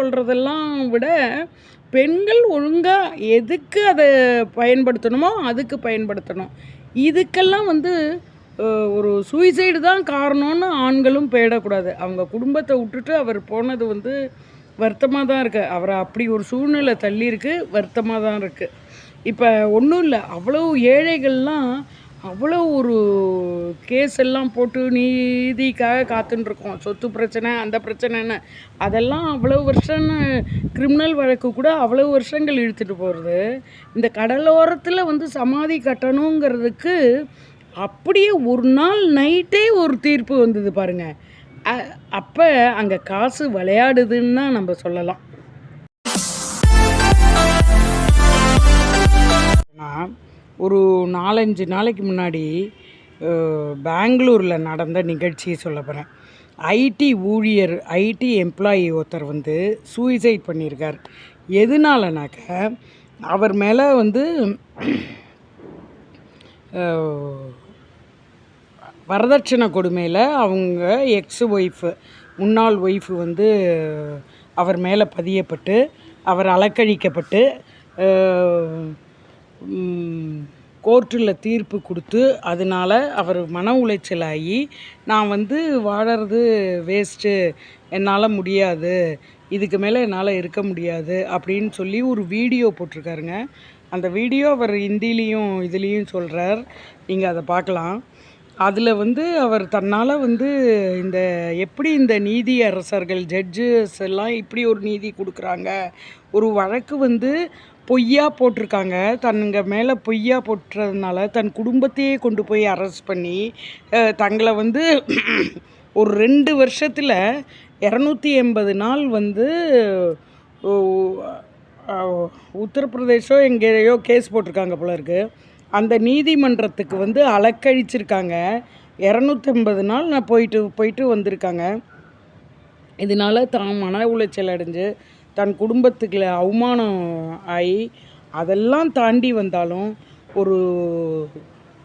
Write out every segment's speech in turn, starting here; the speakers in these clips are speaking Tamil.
சொல்கிறதெல்லாம் விட பெண்கள் ஒழுங்காக எதுக்கு அதை பயன்படுத்தணுமோ அதுக்கு பயன்படுத்தணும். இதுக்கெல்லாம் வந்து ஒரு சூசைடு தான் காரணம்னு ஆண்களும் போயிடக்கூடாது அவங்க குடும்பத்தை விட்டுட்டு அவர் போனது வந்து வருத்தமாக தான் இருக்குது அவரை அப்படி ஒரு சூழ்நிலை தள்ளியிருக்கு வருத்தமாக தான் இருக்குது இப்போ ஒன்றும் இல்லை அவ்வளோ ஏழைகள்லாம் அவ்வளோ ஒரு கேஸ் எல்லாம் போட்டு நீதிக்காக காத்துன்ட்ருக்கோம் சொத்து பிரச்சனை அந்த பிரச்சனைன்னு. அதெல்லாம் அவ்வளோ வருஷம்னு கிரிமினல் வழக்கு கூட அவ்வளோ வருஷங்கள் இழுத்துட்டு போகிறது இந்த கடலோரத்தில் வந்து சமாதி கட்டணுங்கிறதுக்கு அப்படியே ஒரு நாள் நைட்டே ஒரு தீர்ப்பு வந்தது பாருங்கள் அப்போ அங்கே காசு விளையாடுதுன்னு தான் நம்ம சொல்லலாம். நான் ஒரு நாலஞ்சு நாளைக்கு முன்னாடி பெங்களூரில் நடந்த நிகழ்ச்சியை சொல்ல போகிறேன் ஐடி ஊழியர் ஐடி எம்ப்ளாயி ஒருத்தர் வந்து சூசைட் பண்ணியிருக்கார். எதனாலனாக்க அவர் மேலே வந்து வரதட்சணை கொடுமையில் அவங்க எக்ஸ் ஒய்ஃபு முன்னாள் ஒய்ஃபு வந்து அவர் மேலே பதியப்பட்டு அவர் அலக்கழிக்கப்பட்டு கோர்ட்டில் தீர்ப்பு கொடுத்து அதனால அவர் மன உளைச்சலாகி நான் வந்து வாழறது வேஸ்ட்டு என்னால் முடியாது இதுக்கு மேலே என்னால் இருக்க முடியாது அப்படின்னு சொல்லி ஒரு வீடியோ போட்டிருக்காருங்க. அந்த வீடியோ அவர் ஹிந்திலையும் இதுலேயும் சொல்கிறார் நீங்கள் அதை பார்க்கலாம். அதில் வந்து அவர் தன்னால் வந்து இந்த எப்படி இந்த நீதி அரசர்கள் ஜட்ஜஸ் எல்லாம் இப்படி ஒரு நீதி கொடுக்குறாங்க? ஒரு வழக்கு வந்து பொய்யா போட்டிருக்காங்க. தன்னுங்க மேலே பொய்யா போட்டுறதுனால தன் குடும்பத்தையே கொண்டு போய் அரெஸ்ட் பண்ணி தங்களை வந்து ஒரு ரெண்டு வருஷத்தில் இரநூத்தி எண்பது நாள் வந்து ஓ, உத்தரப்பிரதேசம் எங்கேயோ கேஸ் போட்டிருக்காங்க போல இருக்குது அந்த நீதிமன்றத்துக்கு வந்து அலக்கழிச்சிருக்காங்க. இரநூத்தம்பது நாள் நான் போயிட்டு போயிட்டு வந்திருக்காங்க. இதனால தான் மன உளைச்சல் அடைஞ்சு தன் குடும்பத்துக்குள்ள அவமானம் ஆகி அதெல்லாம் தாண்டி வந்தாலும் ஒரு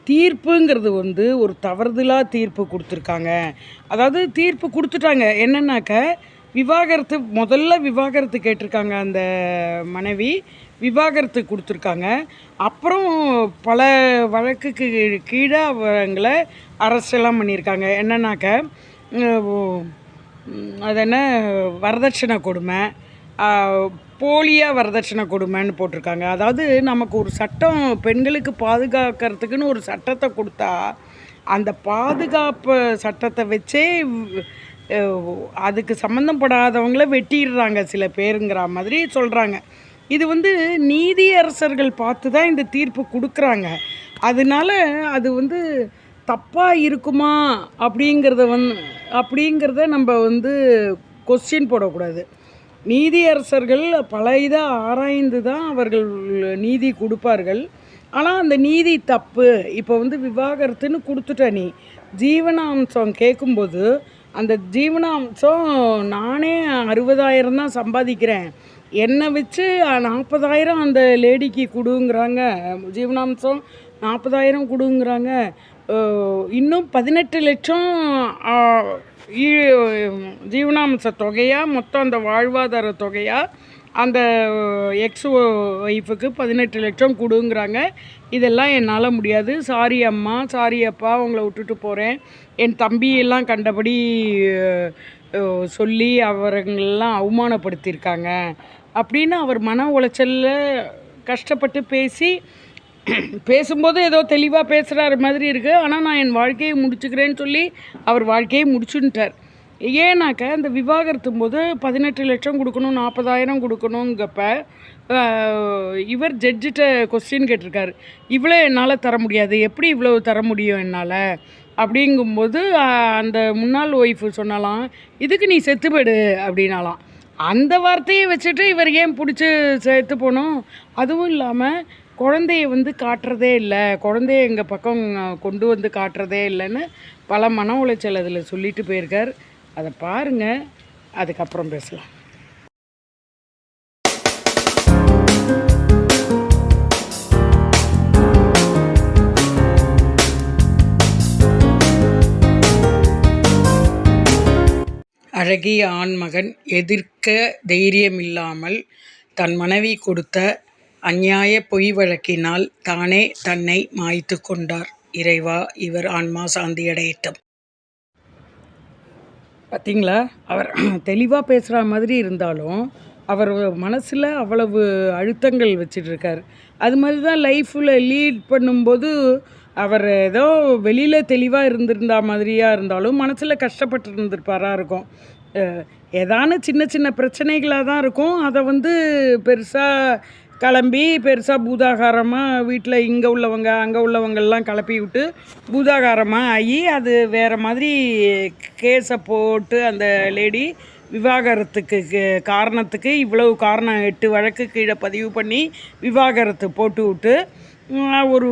தீர்ப்புங்கிறது வந்து ஒரு தவறுதலாக தீர்ப்பு கொடுத்துருக்காங்க. அதாவது தீர்ப்பு கொடுத்துட்டாங்க. என்னன்னாக்க விவாகரத்து முதல்ல விவாகரத்து கேட்டிருக்காங்க அந்த மனைவி விவாகரத்து கொடுத்துருக்காங்க. அப்புறம் பல வழக்குக்கு கீழே அவங்களை அரசெல்லாம் பண்ணியிருக்காங்க. என்னன்னாக்க அது என்ன வரதட்சணை கொடுமை. போலியா வரதட்சணை கொடுமைன்னு போட்டிருக்காங்க. அதாவது நமக்கு ஒரு சட்டம் பெண்களுக்கு பாதுகாக்கிறதுக்குன்னு ஒரு சட்டத்தை கொடுத்தா அந்த பாதுகாப்பு சட்டத்தை வச்சே அதுக்கு சம்மந்தப்படாதவங்கள வெட்டிடுறாங்க சில பேருங்கிற மாதிரி சொல்கிறாங்க இது வந்து நீதியரசர்கள் பார்த்து தான் இந்த தீர்ப்பு கொடுக்குறாங்க. அதனால அது வந்து தப்பாக இருக்குமா அப்படிங்கிறத வந் அப்படிங்கிறத நம்ம வந்து கொஸ்டின் போடக்கூடாது. நீதியரசர்கள் பல இதை ஆராய்ந்து தான் அவர்கள் நீதி கொடுப்பார்கள். ஆனால் அந்த நீதி தப்பு. இப்போ வந்து விவாகரத்துன்னு கொடுத்துட்ட நீ. ஜீவனாம்சம் கேட்கும்போது அந்த ஜீவனாம்சம் நானே அறுபதாயிரம் தான் சம்பாதிக்கிறேன். என்னை வச்சு நாற்பதாயிரம் அந்த லேடிக்கு கொடுங்கிறாங்க. ஜீவனாம்சம் நாற்பதாயிரம் கொடுங்கிறாங்க. இன்னும் பதினெட்டு லட்சம் ஈ- ஜீவனாம்ச தொகையாக மொத்தம் அந்த வாழ்வாதார தொகையாக அந்த எக்ஸ் ஒய்ஃபுக்கு பதினெட்டு லட்சம் கொடுங்கிறாங்க. இதெல்லாம் என்னால் முடியாது. சாரி அம்மா சாரி அப்பா உங்களை விட்டுட்டு போகிறேன் என் தம்பியெல்லாம் கண்டபடி சொல்லி அவருங்களெல்லாம் அவமானப்படுத்தியிருக்காங்க. அப்படின்னு அவர் மன உளைச்சலில் கஷ்டப்பட்டு பேசி பேசும்போது ஏதோ தெளிவாக பேசுகிறாரு மாதிரி இருக்குது ஆனால் நான் என் வாழ்க்கையை முடிச்சுக்கிறேன்னு சொல்லி அவர் வாழ்க்கையை முடிச்சுன்ட்டார் ஏன்னாக்க அந்த விவாகரத்தும் போது பதினெட்டு லட்சம் கொடுக்கணும் நாற்பதாயிரம் கொடுக்கணுங்கப்ப இவர் ஜட்ஜிட்ட கொஸ்டின் கேட்டிருக்காரு. இவ்வளோ என்னால் தர முடியாது. எப்படி இவ்வளோ தர முடியும் என்னால்? அப்படிங்கும்போது அந்த முன்னாள் ஒய்ஃபு சொன்னாலாம் இதுக்கு நீ செத்து அப்படின்னாலாம். அந்த வார்த்தையை வச்சுட்டு இவர் ஏன் பிடிச்சி சேர்த்து போனோம்? அதுவும் இல்லாமல் குழந்தைய வந்து காட்டுறதே இல்லை. குழந்தைய எங்கள் பக்கம் கொண்டு வந்து காட்டுறதே இல்லைன்னு பல மன உளைச்சல் அதில் சொல்லிட்டு போயிருக்கார். அதை பாருங்கள் அதுக்கப்புறம் பேசலாம். அழகிய ஆண்மகன் எதிர்க்க தைரியமில்லாமல் தன் மனைவி கொடுத்த அந்நியாய பொய் வழக்கினால் தானே தன்னை மாய்த்து கொண்டார். இறைவா இவர் ஆன்மா சாந்தியடையட்டும். பார்த்தீங்களா அவர் தெளிவாக பேசுகிற மாதிரி இருந்தாலும் அவர் மனசில் அவ்வளவு அழுத்தங்கள் வச்சிட்ருக்கார் அது மாதிரி தான் லைஃப்பில் லீட் பண்ணும்போது அவர் ஏதோ வெளியில் தெளிவாக இருந்திருந்தா மாதிரியாக இருந்தாலும் மனசில் கஷ்டப்பட்டு இருந்திருப்பாரா இருக்கும் ஏதான சின்ன சின்ன பிரச்சனைகளாக தான் இருக்கும் அதை வந்து பெருசாக கிளம்பி பெருசாக பூதாகாரமாக வீட்டில் இங்கே உள்ளவங்க அங்கே உள்ளவங்கள்லாம் கிளப்பி விட்டு பூதாகாரமாக ஆகி அது வேறு மாதிரி கேஸை போட்டு அந்த லேடி விவாகரத்துக்கு காரணத்துக்கு இவ்வளவு காரணம் எட்டு வழக்கு கீழே பதிவு பண்ணி விவாகரத்து போட்டு விட்டு ஒரு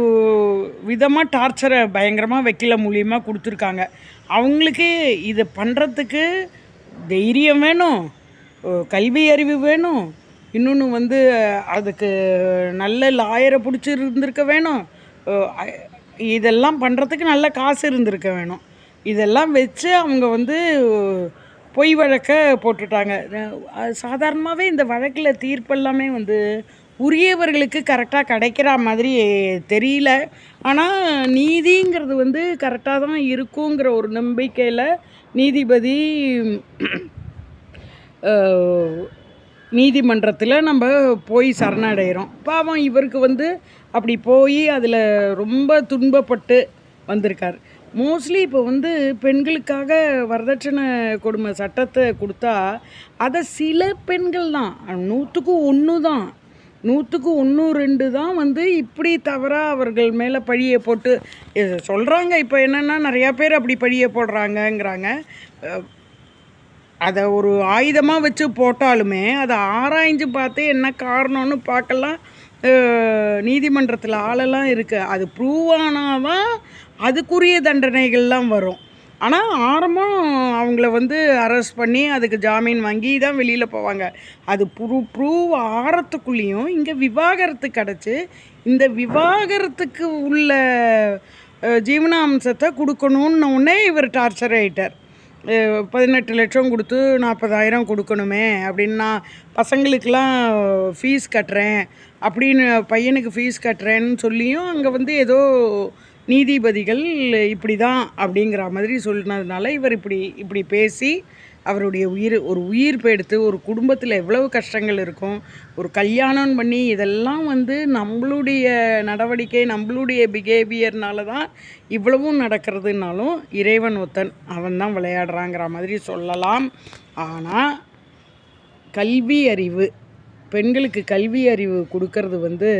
விதமாக டார்ச்சரை பயங்கரமாக வைக்கல மூலியமாக கொடுத்துருக்காங்க. அவங்களுக்கு இதை பண்ணுறதுக்கு தைரியம் வேணும் கல்வி அறிவு வேணும் இன்னொன்று வந்து அதுக்கு நல்ல லாயரை பிடிச்சி இருந்திருக்க வேணும் இதெல்லாம் பண்ணுறதுக்கு நல்ல காசு இருந்திருக்க வேணும். இதெல்லாம் வச்சு அவங்க வந்து பொய் வழக்கை போட்டுட்டாங்க. சாதாரணமாகவே இந்த வழக்கில் தீர்ப்பெல்லாமே வந்து உரியவர்களுக்கு கரெக்டாக கிடைக்கிற மாதிரி தெரியல. ஆனால் நீதிங்கிறது வந்து கரெக்டாக தான் இருக்குங்கிற ஒரு நம்பிக்கையில் நீதிபதி நீதிமன்றத்தில் நம்ம போய் சரணடைகிறோம் பாவம் இவருக்கு வந்து அப்படி போய் அதில் ரொம்ப துன்பப்பட்டு வந்திருக்கார். மோஸ்ட்லி இப்போ வந்து பெண்களுக்காக வரதட்சணை கொடுமை சட்டத்தை கொடுத்தா அதை சில பெண்கள் தான் நூற்றுக்கு ஒன்று தான் நூற்றுக்கு ஒன்று ரெண்டு தான் வந்து இப்படி தவறாக அவர்கள் மேலே பழியை போட்டு சொல்கிறாங்க இப்போ என்னென்னா நிறையா பேர் அப்படி பழியை போடுறாங்கங்கிறாங்க. அதை ஒரு ஆயுதமாக வச்சு போட்டாலுமே அதை ஆராய்ஞ்சு பார்த்து என்ன காரணம்னு பார்க்கலாம். நீதிமன்றத்தில் ஆளெல்லாம் இருக்குது அது ப்ரூவ் ஆனால் தான் அதுக்குரிய தண்டனைகள்லாம் வரும். ஆனால் ஆரம்பம் அவங்கள வந்து அரெஸ்ட் பண்ணி அதுக்கு ஜாமீன் வாங்கி தான் வெளியில் போவாங்க. அது ப்ரூ ப்ரூவ் ஆறத்துக்குள்ளேயும் இங்கே விவாகரத்து கிடச்சி இந்த விவாகரத்துக்கு உள்ள ஜீவனாம்சத்தை கொடுக்கணுன்னொடனே இவர் டார்ச்சர் ஆகிட்டார் பதினெட்டு லட்சம் கொடுத்து நாற்பதாயிரம் கொடுக்கணுமே அப்படின்னு நான் பசங்களுக்கெலாம் ஃபீஸ் கட்டுறேன் அப்படின்னு பையனுக்கு ஃபீஸ் கட்டுறேன்னு சொல்லியும் அங்கே வந்து ஏதோ நீதிபதிகள் இப்படி தான் அப்படிங்கிற மாதிரி சொன்னதுனால இவர் இப்படி இப்படி பேசி அவருடைய உயிர் ஒரு உயிர் எடுத்து ஒரு குடும்பத்தில் எவ்வளவு கஷ்டங்கள் இருக்கும் ஒரு கல்யாணம் பண்ணி இதெல்லாம் வந்து நம்மளுடைய நடவடிக்கை நம்மளுடைய பிஹேவியர்னால தான் இவ்வளவும் நடக்கிறதுனாலும் இறைவன் ஒத்தன் அவன் தான் விளையாடுறாங்கிற மாதிரி சொல்லலாம். ஆனால் கல்வி அறிவு பெண்களுக்கு கல்வி அறிவு கொடுக்கறது வந்து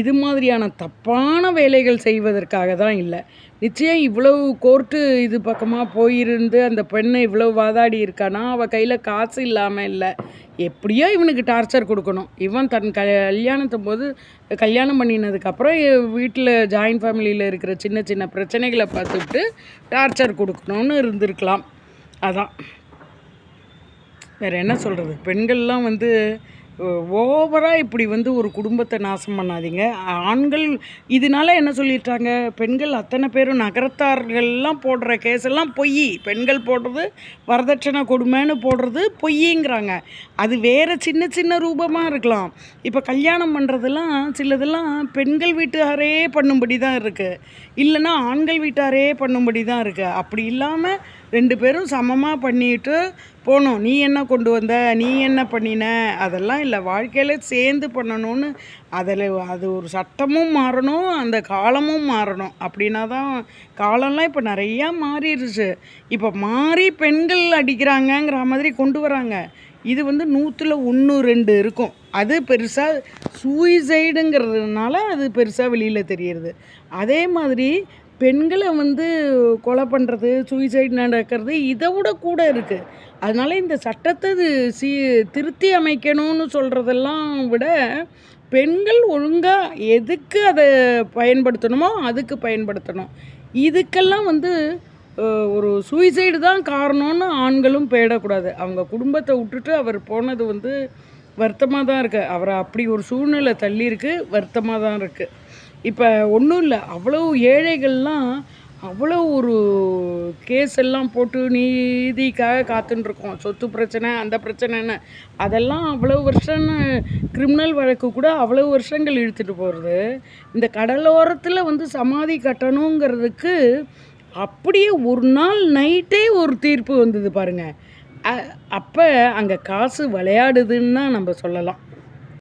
இது மாதிரியான தப்பான வேலைகள் செய்வதற்காக தான் இல்லை. நிச்சயம் இவ்வளவு கோர்ட்டு இது பக்கமாக போயிருந்து அந்த பெண்ணை இவ்வளோ வாதாடி இருக்கானா? அவள் கையில் காசு இல்லாமல் இல்லை. எப்படியோ இவனுக்கு டார்ச்சர் கொடுக்கணும். இவன் தன் கல்யாணத்தும் போது கல்யாணம் பண்ணினதுக்கப்புறம் வீட்டில் ஜாயின்ட் ஃபேமிலியில் இருக்கிற சின்ன சின்ன பிரச்சனைகளை பார்த்துக்கிட்டு டார்ச்சர் கொடுக்கணும்னு இருந்திருக்கலாம். அதான். வேறு என்ன சொல்கிறது பெண்கள்லாம் வந்து ஓவராக இப்படி வந்து ஒரு குடும்பத்தை நாசம் பண்ணாதீங்க. ஆண்கள் இதனால என்ன சொல்லிட்டாங்க? பெண்கள் அத்தனை பேரும் நகரத்தார்கள்லாம் போடுற கேஸெல்லாம் பொய். பெண்கள் போடுறது வரதட்சணை கொடுமைன்னு போடுறது பொய்ங்கிறாங்க. அது வேறு சின்ன சின்ன ரூபமாக இருக்கலாம். இப்போ கல்யாணம் பண்ணுறதெல்லாம் சிலதெல்லாம் பெண்கள் வீட்டாரே பண்ணும்படி தான் இருக்குது இல்லைன்னா ஆண்கள் வீட்டாரே பண்ணும்படி தான் இருக்குது அப்படி இல்லாமல் ரெண்டு பேரும் சமமாக பண்ணிட்டு போகணும் நீ என்ன கொண்டு வந்த? நீ என்ன பண்ணின? அதெல்லாம் இல்லை. வாழ்க்கையில் சேர்ந்து பண்ணணும்னு அதில் அது ஒரு சட்டமும் மாறணும். அந்த காலமும் மாறணும். அப்படின்னா தான் காலம்லாம் இப்போ நிறையா மாறிடுச்சு. இப்போ மாறி பெண்கள் அடிக்கிறாங்கங்கிற மாதிரி கொண்டு வராங்க. இது வந்து நூற்றில் ஒன்று ரெண்டு இருக்கும். அது பெருசாக சூயிசைடுங்கிறதுனால அது பெருசாக வெளியில் தெரியுது அதே மாதிரி பெண்களை வந்து கொலை பண்ணுறது சூசைட் நடக்கிறது இதை விட கூட இருக்குது அதனால் இந்த சட்டத்தை சீ திருத்தி அமைக்கணும்னு சொல்கிறதெல்லாம் விட பெண்கள் ஒழுங்காக எதுக்கு அதை பயன்படுத்தணுமோ அதுக்கு பயன்படுத்தணும். இதுக்கெல்லாம் வந்து ஒரு சூசைடு தான் காரணம்னு ஆண்களும் போயிடக்கூடாது அவங்க குடும்பத்தை விட்டுட்டு அவர் போனது வந்து வருத்தமாக தான் இருக்குது அவரை அப்படி ஒரு சூழ்நிலை தள்ளியிருக்கு வருத்தமாக தான் இருக்குது இப்போ ஒன்றும் இல்லை அவ்வளோ ஏழைகள்லாம் அவ்வளோ ஒரு கேஸ் எல்லாம் போட்டு நீதிக்காக காத்துட்ருக்கோம் சொத்து பிரச்சனை அந்த பிரச்சனைன்னு அதெல்லாம் அவ்வளோ வருஷம்னு கிரிமினல் வழக்கு கூட அவ்வளோ வருஷங்கள் இழுத்துட்டு போகிறது இந்த கடலோரத்தில் வந்து சமாதி கட்டணுங்கிறதுக்கு அப்படியே ஒரு நாள் நைட்டே ஒரு தீர்ப்பு வந்தது பாருங்கள் அப்போ அங்கே காசு விளையாடுதுன்னு தான் நம்ம சொல்லலாம்.